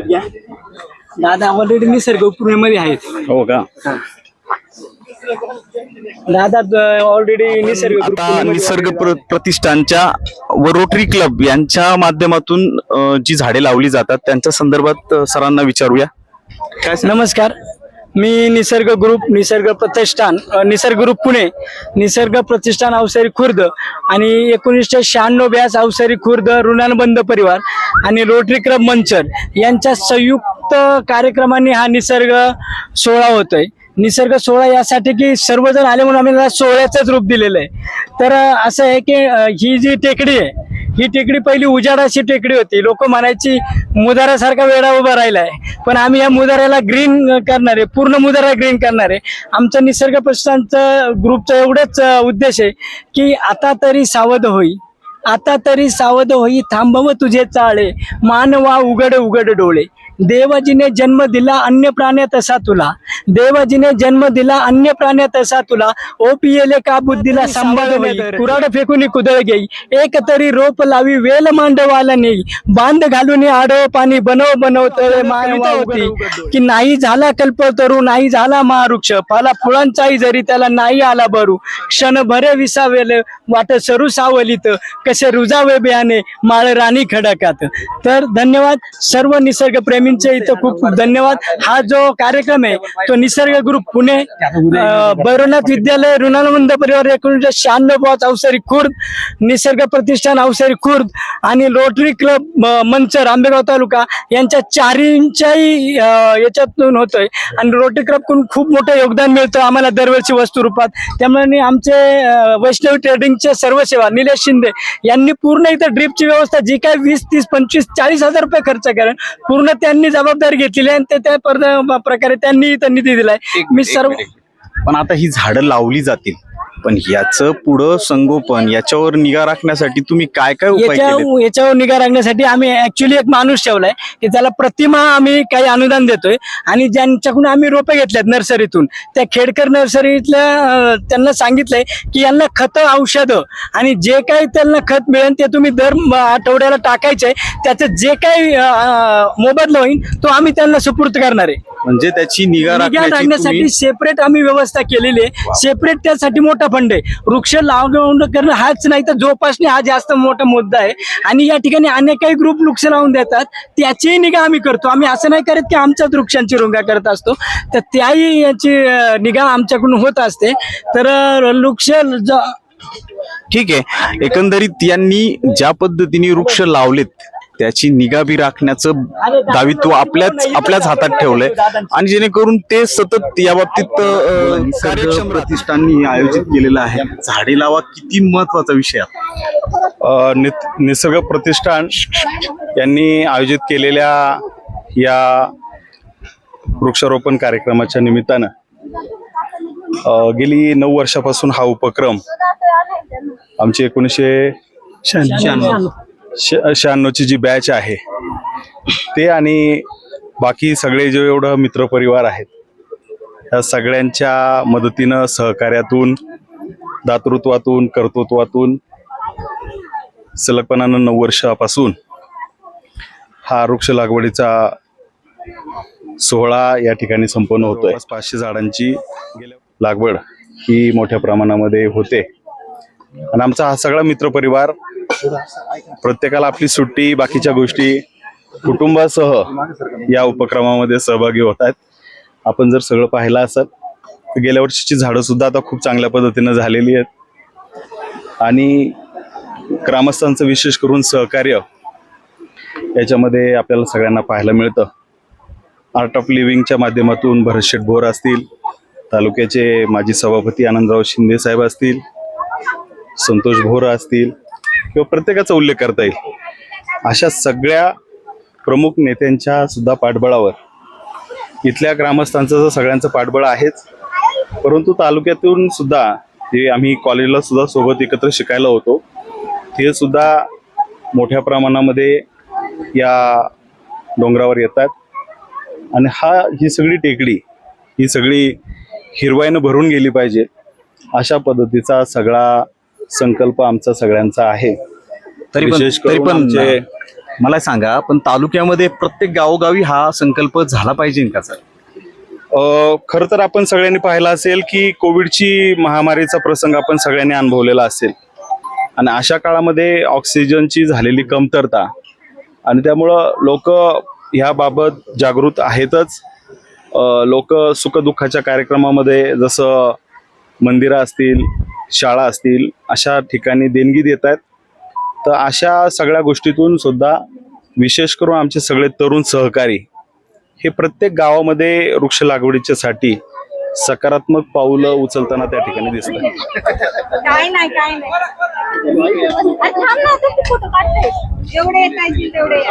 घ्या दादा ऑलरेडी निसर्ग पुण्यामध्ये आहेत. हो का? दादा ऑलरेडी निसर्ग group आता पुण्यामध्ये निसर्ग प्रतिष्ठानच्या व रोटरी क्लब यांच्या माध्यमातून अ, जी झाडे लावली जातात त्यांच्या संदर्भात अ, सरांना विचारूया. काय नमस्कार. मी निसर्ग ग्रुप निसर्ग प्रतिष्ठान अ, निसर्ग ग्रुप पुणे निसर्ग प्रतिष्ठान अवसरी खुर्द आणि एकोणीसशे शहाण्णव ब्यास अवसरी खुर्द ऋणानुबंध परिवार आणि रोटरी क्लब मंचर यांच्या संयुक्त कार्यक्रमाने हा निसर्ग सोहळा होतोय. निसर्ग सोहळा यासाठी की सर्वजण आले म्हणून आम्ही त्याला सोहळ्याचंच रूप दिलेलं आहे. तर असं आहे की ही जी टेकडी आहे ही टेकडी पहिली उजाडाची टेकडी होती. लोक म्हणायची मुदारासारखा वेळा उभा राहिला आहे पण आम्ही या मुदाऱ्याला ग्रीन करणार आहे पूर्ण मुदारा ग्रीन करणार. आहे आमचं निसर्ग प्रश्नांचं ग्रुपचं एवढंच उद्देश आहे की आता तरी सावध होई. आता तरी सावध होई. थांबव तुझे चाळे. मानवा उघड उघड डोळे. देवाजीने जन्म दिला अन्य प्राण्या तसा तुला. देवाजीने जन्म दिला अन्य प्राण्या तसा तुला. ओ पियले का बुद्धीला सांभाळ कुराड फेकून कुदळ घेई. एक तरी रोप लावी वेल मांडवाला नेई. बांध घालून आडव पाणी बनव बनव तळे मानवा होती. की नाही झाला कल्प तरू नाही झाला महावृक्ष. फला फुलांचाही जरी त्याला नाही आला बरू. क्षण भरे विसावेले वाट सरू सावलीत. कसे रुजावे बियाणे माळ राणी खडकात. तर धन्यवाद. सर्व निसर्ग स्वामींचे इथं खूप खूप धन्यवाद. हा जो कार्यक्रम आहे तो निसर्ग ग्रुप पुणे अं, भैरवनाथ विद्यालय ऋणानंद परिवार एकोणीसशे शहाण्णव पाच अवसरी खुर्द निसर्ग प्रतिष्ठान अवसरी खुर्द आणि रोटरी क्लब मंच मंचर आंबेगाव तालुका यांच्या चारींच्याही याच्यातून होतोय. आणि रोटरी क्लबकडून खूप मोठं योगदान मिळतं आम्हाला दरवर्षी वस्तू रूपात. त्यामुळे आमचे वैष्णव वैष्णवी ट्रेडिंगचे सर्व सेवा निलेश शिंदे यांनी पूर्ण इथं ड्रीपची व्यवस्था जी काय वीस तीस पंचवीस चाळीस हजार रुपये खर्च करेल पूर्ण त्यांनी जबाबदारी घेतलेली आहे आणि ते त्या पर- प्रकारे त्यांनी इथं निधी दिलाय मी सर्व पण आता ही झाडं लावली जातील. पण याचं पुढं संगोपन याच्यावर निगा राखण्यासाठी तुम्ही काय काय उपाय याच्या याच्यावर निगा राखण्यासाठी आम्ही ऍक्च्युली एक माणूस ठेवलाय की त्याला प्रतिमा आम्ही काही अनुदान देतोय आणि ज्यांच्याकडून आम्ही रोपे घेतल्यात नर्सरीतून. त्या खेडकर नर्सरीतल्या अं, त्यांना सांगितलंय की यांना खत औषधं आणि जे काही त्यांना खत मिळेल ते तुम्ही दर म- आठवड्याला टाकायचंय. त्याचं जे काही अं, मोबदला होईल तो आम्ही त्यांना सुपूर्त करणार आहे. म्हणजे त्याची निगा निगा राखण्यासाठी सेपरेट आम्ही व्यवस्था केलेली आहे. सेपरेट त्यासाठी मोठा फंड आहे. वृक्ष लावून करणं हाच नाही तर जोपासणे हा जास्त मोठा मुद्दा आहे. आणि या ठिकाणी अनेक काही ग्रुप वृक्ष लावून देतात त्याचीही निगा आम्ही करतो. आम्ही असं नाही करत की आमच्याच वृक्षांची रुंगा करत असतो. तर त्याही याची निगा आमच्याकडून होत असते. तर वृक्ष ठीक आहे. एकंदरीत यांनी ज्या पद्धतीने वृक्ष लावलेत त्याची निगा बी राखण्याचं दायित्व आपल्याच आपल्याच हातात ठेवलंय. आणि जेणेकरून ते सतत या बाबतीत कार्यक्षम प्रतिष्ठाननी आयोजित केलेलं आहे. झाडे लावा किती महत्त्वाचा विषय आहे. निसर्ग प्रतिष्ठान यांनी आयोजित केलेल्या या वृक्षारोपण कार्यक्रमाच्या निमित्तानं गेली नऊ वर्षापासून हा उपक्रम आमची एकोणीसशे श- शहाण्णवची जी बॅच आहे ते आणि बाकी सगळे जे एवढं मित्रपरिवार आहेत या सगळ्यांच्या मदतीनं सहकार्यातून दातृत्वातून कर्तृत्वातून सलगपणानं नऊ वर्षापासून हा वृक्ष लागवडीचा सोहळा या ठिकाणी संपन्न होतोय. पाचशे झाडांची लागवड ही मोठ्या प्रमाणामध्ये होते. आणि आमचा हा सगळा मित्रपरिवार प्रत्येकाला आपली सुट्टी बाकीच्या गोष्टी कुटुंबासह या उपक्रमामध्ये सहभागी होत आहेत. आपण जर सगळं पाहिलं असेल तर गेल्या वर्षीची झाडं सुद्धा आता खूप चांगल्या पद्धतीनं झालेली आहेत. आणि ग्रामस्थांचं विशेष करून सहकार्य याच्यामध्ये आपल्याला सगळ्यांना पाहायला मिळतं. आर्ट ऑफ लिव्हिंगच्या माध्यमातून भरत शेठ भोर असतील तालुक्याचे माजी सभापती आनंदराव शिंदे साहेब असतील संतोष भोर असतील किंवा प्रत्येकाचा उल्लेख करता येईल. अशा सगळ्या प्रमुख नेत्यांच्या सुद्धा पाठबळावर इथल्या ग्रामस्थांचं तर सगळ्यांचं पाठबळ आहेच परंतु तालुक्यातून सुद्धा जे आम्ही कॉलेजला सुद्धा सोबत एकत्र शिकायला होतो ते सुद्धा मोठ्या प्रमाणामध्ये या डोंगरावर येतात. आणि हा ही सगळी टेकडी ही सगळी हिरवाईनं भरून गेली पाहिजे अशा पद्धतीचा सगळा संकल्प आमचा सगळ्यांचा आहे. तरी पण विशेष तरी करून पण आमचे- मला सांगा पण तालुक्यामध्ये प्रत्येक गावोगावी हा संकल्प झाला पाहिजे का सर? अ, खरं तर आपण सगळ्यांनी पाहिलं असेल की कोविडची महामारीचा प्रसंग आपण सगळ्यांनी अनुभवलेला असेल. आणि अशा काळामध्ये ऑक्सिजनची झालेली कमतरता आणि त्यामुळं लोक ह्याबाबत जागृत आहेतच. लोक सुखदुःखाच्या कार्यक्रमामध्ये जसं मंदिरं असतील शाळा असतील अशा ठिकाणी देणगी देत आहेत तर अशा सगळ्या गोष्टीतून सुद्धा विशेष करून आमचे सगळे तरुण सहकारी हे प्रत्येक गावामध्ये वृक्ष लागवडीच्यासाठी सकारात्मक पाऊलं उचलताना त्या ठिकाणी दिसतात. काय नाही काय नाही. अरे